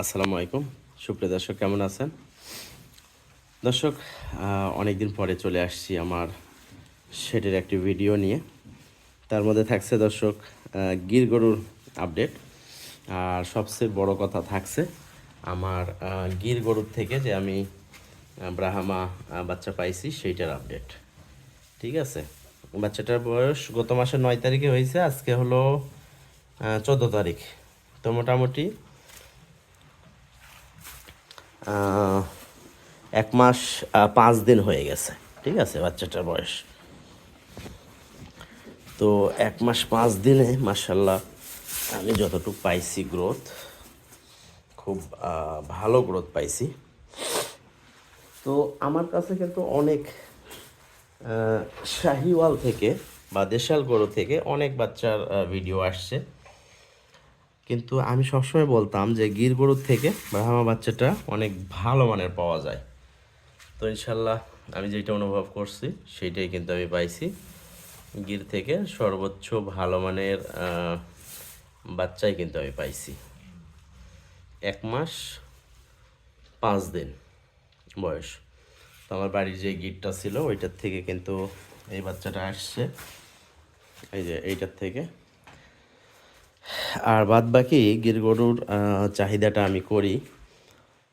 আসসালামু আলাইকুম। সুপ্রিয় দর্শক, কেমন আছেন? দর্শক অনেক দিন পরে চলে আসছি আমার শেডের একটি ভিডিও নিয়ে। তার মধ্যে থাকছে দর্শক গির গরুর আপডেট। আর সবচেয়ে বড় কথা থাকছে আমার গির গরুর থেকে যে আমি ব্রাহ্মা বাচ্চা পাইছি, সেইটার আপডেট। ঠিক আছে? বাচ্চাটার বয়স গত মাসের নয় তারিখে হয়েছে, আজকে হলো চোদ্দ তারিখ। তো মোটামুটি এক মাস পাঁচ দিন হয়ে গেছে। ঠিক আছে, বাচ্চাটার বয়স। তো এক মাস, পাঁচ দিনে মাসাল্লাহ আমি যতটুকু পাইছি গ্রোথ খুব ভালো গ্রোথ পাইছি। তো আমার কাছে কিন্তু অনেক শাহিওয়াল থেকে বা দেশাল গরু থেকে অনেক বাচ্চার ভিডিও আসছে। কিন্তু আমি সবসময় বলতাম যে গির গরুর থেকে ব্রাহ্মা বাচ্চাটা অনেক ভালো মানের পাওয়া যায়। তো ইনশাল্লাহ আমি যেটা অনুভব করছি, সেইটাই কিন্তু আমি পাইছি। গির থেকে সর্বোচ্চ ভালো মানের বাচ্চাই কিন্তু আমি পাইছি। এক মাস পাঁচ দিন বয়স। তো আমার বাড়ির যে গিরটা ছিল, ওইটার থেকে কিন্তু এই বাচ্চাটা আসছে। এই যে এইটার থেকে আর বাদ বাকি গির গরুর চাহিদাটা আমি করি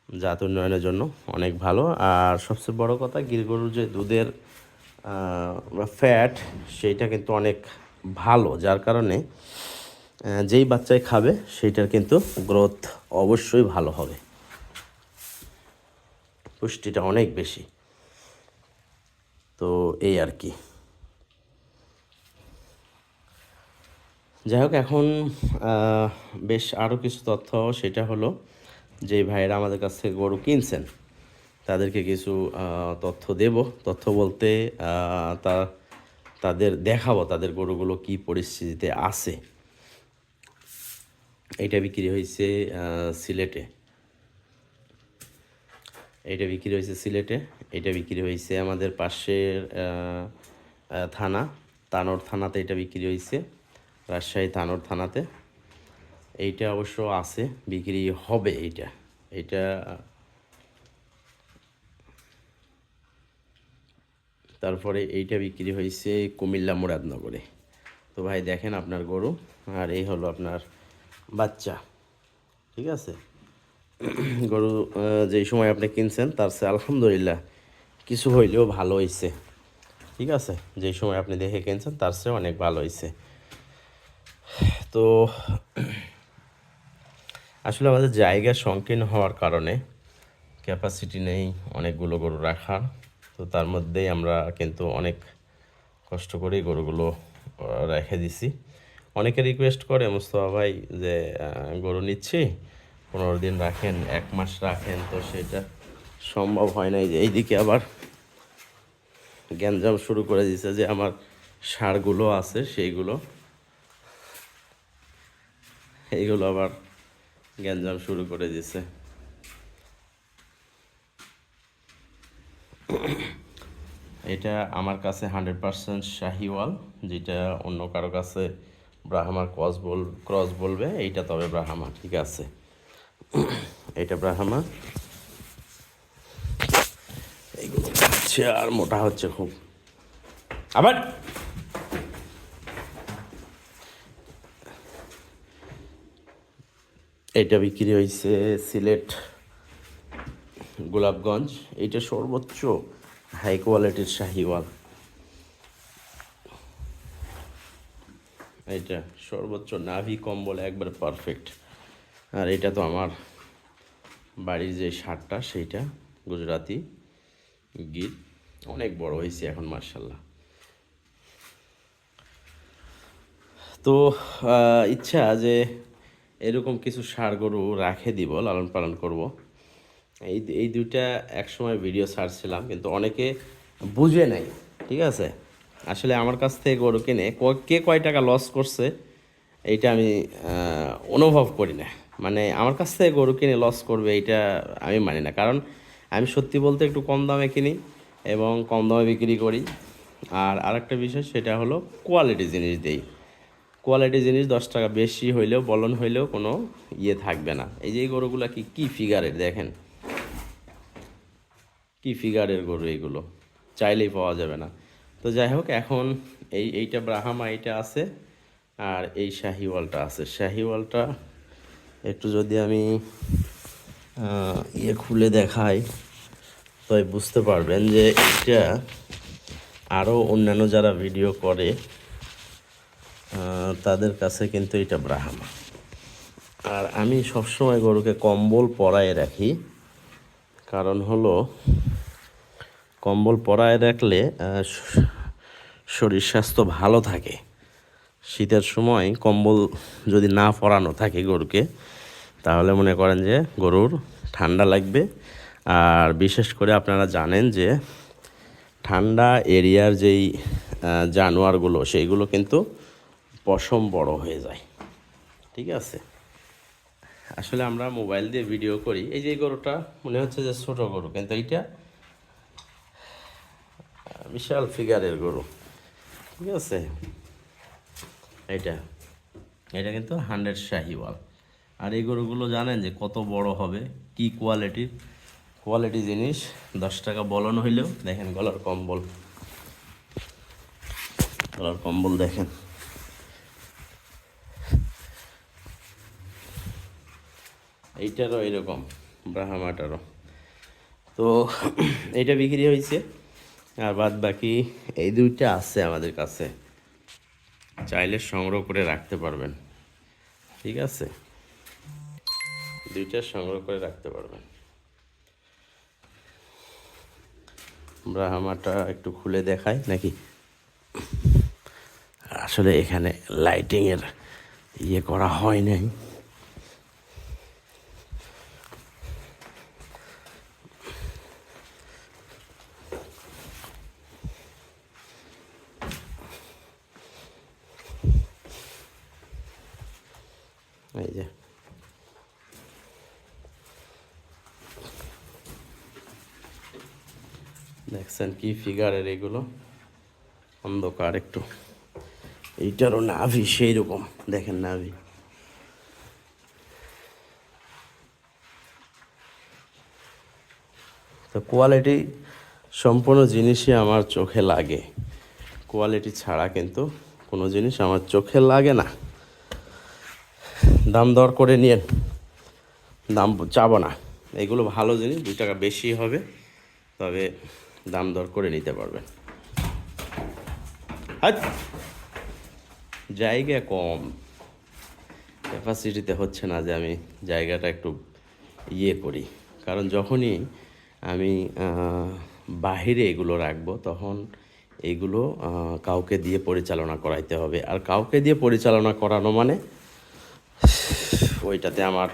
জাত উন্নয়নের জন্য, অনেক ভালো। আর সবচেয়ে বড় কথা গির গরুর যে দুধের ফ্যাট সেইটা কিন্তু অনেক ভালো। যার কারণে যেই বাচ্চায় খাবে, সেইটার কিন্তু গ্রোথ অবশ্যই ভালো হবে। পুষ্টিটা অনেক বেশি। তো এই আর কি। যাই হোক, এখন বেশ আরও কিছু তথ্য। সেটা হলো যে ভাইয়েরা আমাদের কাছ থেকে গরু কিনছেন, তাদেরকে কিছু তথ্য দেব। তথ্য বলতে তা, তাদের দেখাবো তাদের গরুগুলো কি পরিস্থিতিতে আছে। এইটা বিক্রি হয়েছে সিলেটে। এইটা বিক্রি হয়েছে সিলেটে। এটা বিক্রি হয়েছে আমাদের পাশের থানা। তানোর থানাতে এটা বিক্রি হয়েছে। রাজশাহী তানোর থানাতে। এইটা অবশ্য আছে, বিক্রি হবে এইটা। এইটা, তারপরে এইটা বিক্রি হয়েছে কুমিল্লা মুরাদনগরে। তো ভাই দেখেন আপনার গরু, আর এই হলো আপনার বাচ্চা, ঠিক আছে? গরু যেই সময় আপনি কিনছেন, তার সে আলহামদুলিল্লাহ কিছু হইলেও ভালো হয়েছে ঠিক আছে? যেই সময় আপনি দেখে কিনছেন, তার চেয়ে অনেক ভালো হয়েছে তো আসলে আমাদের জায়গা সংকীর্ণ হওয়ার কারণে ক্যাপাসিটি নেই অনেকগুলো গরু রাখার। তো তার মধ্যেই আমরা কিন্তু অনেক কষ্ট করেই গরুগুলো রেখে দিছি। অনেকে রিকোয়েস্ট করে, মুস্তফা ভাই, যে গরু নিচ্ছি, পনেরো দিন রাখেন, এক মাস রাখেন। তো সেটা সম্ভব হয় নাই যে এইদিকে আবার গ্যাঞ্জাম শুরু করে দিয়েছে যে আমার সারগুলো আছে, সেইগুলো এইগুলো আবার গ্যাঞ্জাম শুরু করে দিছে। এটা আমার কাছে হান্ড্রেড পার্সেন্ট শাহিওয়াল, যেটা অন্য কারও কাছে ব্রাহ্মার ক্রস বল, ক্রস বলবে, এইটা তবে ব্রাহ্মা, ঠিক আছে। এটা ব্রাহ্মা। এইগুলো আর মোটা হচ্ছে খুব। আবার এটা বিক্রি হয়েছে সিলেট গোলাপগঞ্জ। এইটা সর্বোচ্চ হাই কোয়ালিটির শাহিওয়াল। এটা সর্বোচ্চ নাভি কম্বল একবার পারফেক্ট আর এটা তো আমার বাড়ির যে শার্টটা সেইটা গুজরাতি গির। অনেক বড় হয়েছে এখন মার্শাল্লাহ তো ইচ্ছা যে এরকম কিছু ষাড় গরু রাখে দিব, লালন পালন করব। এই এই দুইটা একসময় ভিডিও ছাড়ছিলাম, কিন্তু অনেকে বুঝে নাই, ঠিক আছে? আসলে আমার কাছ থেকে গরু কিনে ক- কয় টাকা লস করছে, এইটা আমি অনুভব করি না। মানে আমার কাছ থেকে গরু কিনে লস করবে, এইটা আমি মানি না। কারণ আমি সত্যি বলতে একটু কম দামে কিনি এবং কম দামে বিক্রি করি। আর আরেকটা বিষয়, সেটা হলো কোয়ালিটি জিনিস দেই। কোয়ালিটি জিনিস দশ টাকা বেশি হইলেও, বলন হইলেও কোনো ইয়ে থাকবে না। এই যে গরুগুলা কি, কী ফিগারের দেখেন? কি ফিগারের গরু এইগুলো চাইলেই পাওয়া যাবে না। তো যাই হোক, এখন এই, এইটা ব্রাহামা, এইটা আছে আর এই শাহিওয়ালটা আছে। শাহিওয়ালটা একটু যদি আমি ইয়ে খুলে দেখাই তো বুঝতে পারবেন যে এটা আরও অন্যান্য যারা ভিডিও করে তাদের কাছে কিন্তু এটা ব্রাহামা। আর আমি সবসময় গরুকে কম্বল পরায় রাখি। কারণ হলো, কম্বল পরায় রাখলে শরীর স্বাস্থ্য ভালো থাকে। শীতের সময় কম্বল যদি না পরানো থাকে গরুকে, তাহলে মনে করেন যে গরুর ঠান্ডা লাগবে। আর বিশেষ করে আপনারা জানেন যে ঠান্ডা এরিয়ার যেই জানোয়ারগুলো, সেইগুলো কিন্তু পশম বড় হয়ে যায়। ঠিক আছে? আসলে আমরা মোবাইল দিয়ে ভিডিও করি। এই যে গরুটা, মনে হচ্ছে যে ছোট গরু, কিন্তু এইটা বিশাল ফিগারের গরু। ঠিক আছে? এটা এটা কিন্তু হান্ড্রেড শাহিওয়াল। আর এই গরুগুলো জানেন যে কত বড় হবে, কি কোয়ালিটির কোয়ালিটি জিনিস, দশ টাকা বলন হইলেও দেখেন গলার কম্বল। গলার কম্বল দেখেন। এইটারও এরকম, ব্রাহ্মাটারও। তো এইটা বিক্রি হয়েছে, আর বাদ বাকি এই দুইটা আছে আমাদের কাছে। চাইলে সংগ্রহ করে রাখতে পারবেন। ঠিক আছে? দুইটা সংগ্রহ করে রাখতে পারবেন। ব্রাহ্মাটা একটু খুলে দেখাই নাকি? আসলে এখানে লাইটিংয়ের ইয়ে করা হয় নাই এই যে দেখছেন কি ফিগারের এগুলো? অন্ধকার একটু। এইটারও নাভি সেই রকম দেখেন নাভি। তো কোয়ালিটি সম্পূর্ণ জিনিসই আমার চোখে লাগে। কোয়ালিটি ছাড়া কিন্তু কোনো জিনিস আমার চোখে লাগে না। দাম দর করে নিয়েন। দাম চাবো না। এগুলো ভালো জিনিস, দুই টাকা বেশি হবে। তবে দাম দর করে নিতে পারবেন! জায়গা কম। ক্যাপাসিটিতে হচ্ছে না যে আমি জায়গাটা একটু ইয়ে করি। কারণ যখনই আমি বাহিরে এগুলো রাখব, তখন এগুলো কাউকে দিয়ে পরিচালনা করাইতে হবে। আর কাউকে দিয়ে পরিচালনা করানো মানে ওইটাতে আমার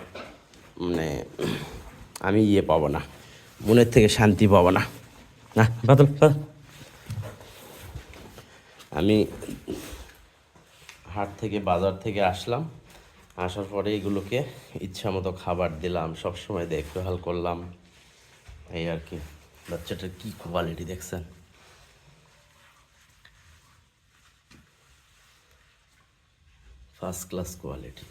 মানে আমি ইয়ে পাবো না। মনের থেকে শান্তি পাবো না। আমি হাট থেকে বাজার থেকে আসলাম। আসার পরে এগুলোকে ইচ্ছা মতো খাবার দিলাম সবসময় দেখভাল করলাম। এই আর কি, বাচ্চাটার কি কোয়ালিটি দেখছেন? ফার্স্ট ক্লাস কোয়ালিটি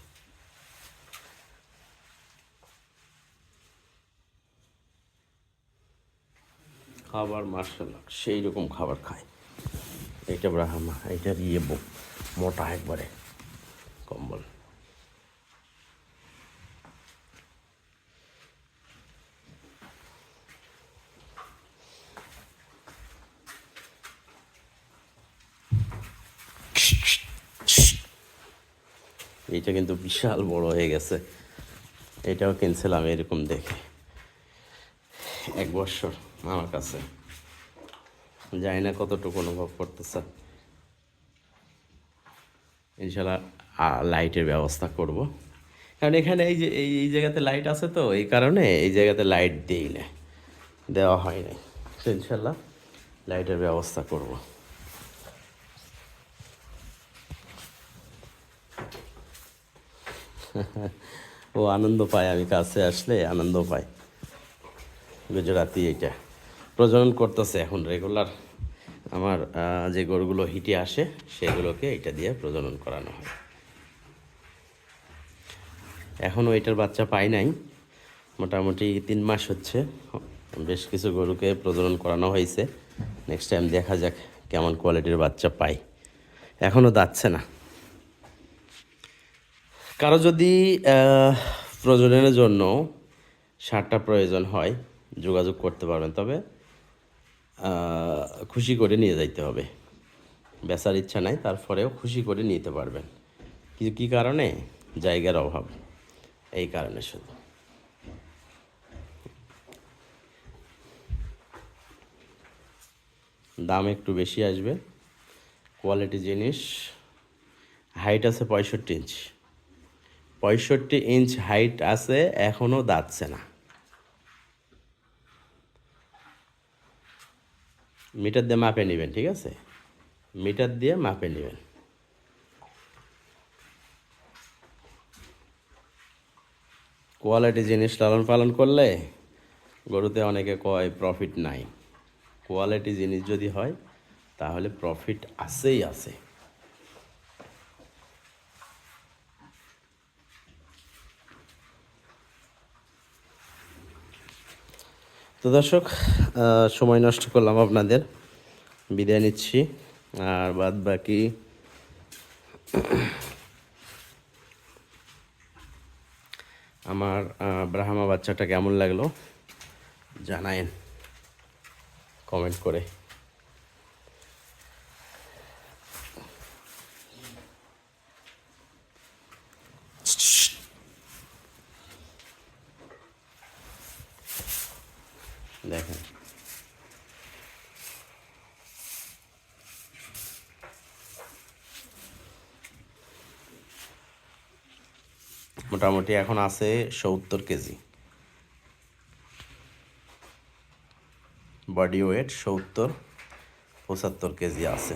খাবার মার্শাল্লাহ সেই রকম খাবার খায়। এটা ব্রাহ্মা এইটার ইয়ে মোটা একবারে, কম্বল। এইটা কিন্তু বিশাল বড় হয়ে গেছে। এটাও কিনছিলাম এরকম দেখে। এক বছর। আমার কাছে। জানি না কতটুকু অনুভব করতেছে। ইনশাল্লাহ লাইটের ব্যবস্থা করব। কারণ এখানে এই যে, এই এই জায়গাতে লাইট আছে তো, এই কারণে এই জায়গাতে লাইট দিই না, দেওয়া হয় তো ইনশাল্লাহ লাইটের ব্যবস্থা করব। ও আনন্দ পায়, আমি কাছে আসলে আনন্দ পায় গুজরাতি এটা। প্রজনন করতেছে এখন রেগুলার আমার যে গরুগুলো হিটে আসে, সেগুলোকে এটা দিয়ে প্রজনন করানো হয়। এখনও এটার বাচ্চা পাই নাই, মোটামুটি তিন মাস হচ্ছে, বেশ কিছু গরুকে প্রজনন করানো হয়েছে। নেক্সট টাইম দেখা যাক কেমন কোয়ালিটির বাচ্চা পাই। এখনও দাচ্ছে না। কারও যদি প্রজননের জন্য সারটা প্রয়োজন হয়, যোগাযোগ করতে পারবেন। তবে খুশি করে নিয়ে যাইতে হবে। বেচার ইচ্ছা নাই, তারপরেও খুশি করে নিতে পারবেন। কিন্তু কী কারণে? জায়গার অভাব। এই কারণে শুধু। দাম একটু বেশি আসবে। কোয়ালিটি জিনিস, হাইট আছে পঁয়ষট্টি ইঞ্চ। পঁয়ষট্টি ইঞ্চ হাইট আছে এখনও দাঁতছে না। মিটার দিয়ে মাপে নেবেন, ঠিক আছে? মিটার দিয়ে মাপে নেবেন। কোয়ালিটি জিনিস লালন পালন করলে গরুতে অনেকে কয় প্রফিট নাই। কোয়ালিটি জিনিস যদি হয়, তাহলে প্রফিট আছেই আছে। তো দর্শক সময় নষ্ট করলাম আপনাদের। বিদায় নিচ্ছি, আর বাদ বাকি আমার ব্রাহ্মা বাচ্চাটা কেমন লাগল জানায়েন, কমেন্ট করে দেখেন মোটামুটি এখন আছে সত্তর কেজি। বডি ওয়েট সত্তর পঁচাত্তর কেজি আছে।